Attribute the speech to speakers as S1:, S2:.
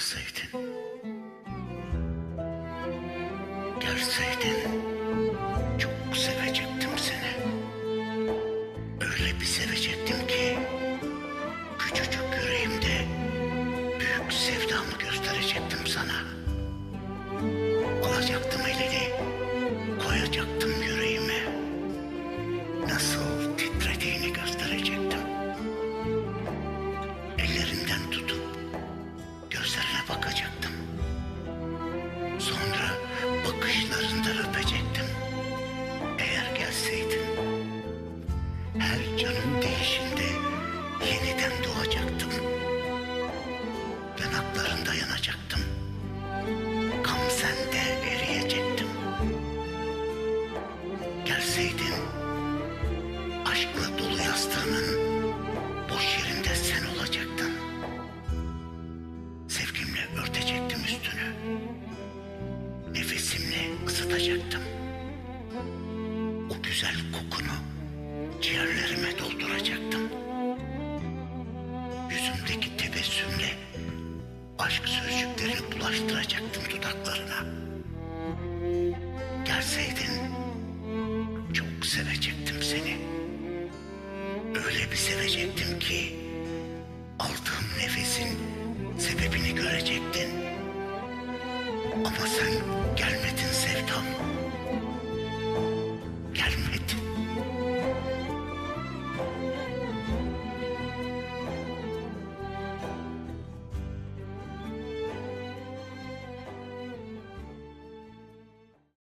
S1: Gelseydin. Gelseydin. Çok sevecektim seni. Öyle bir sevecektim ki küçücük yüreğimde büyük sevdamı gösterecektim sana. Dios se repa Sevgimle örtecektim üstünü. Nefesimle ısıtacaktım. O güzel kokunu ciğerlerime dolduracaktım. Yüzümdeki tebessümle aşk sözcüklerini bulaştıracaktım dudaklarına. Gelseydin çok sevecektim seni. Öyle bir sevecektim ki sebebini görecektin. Ama sen.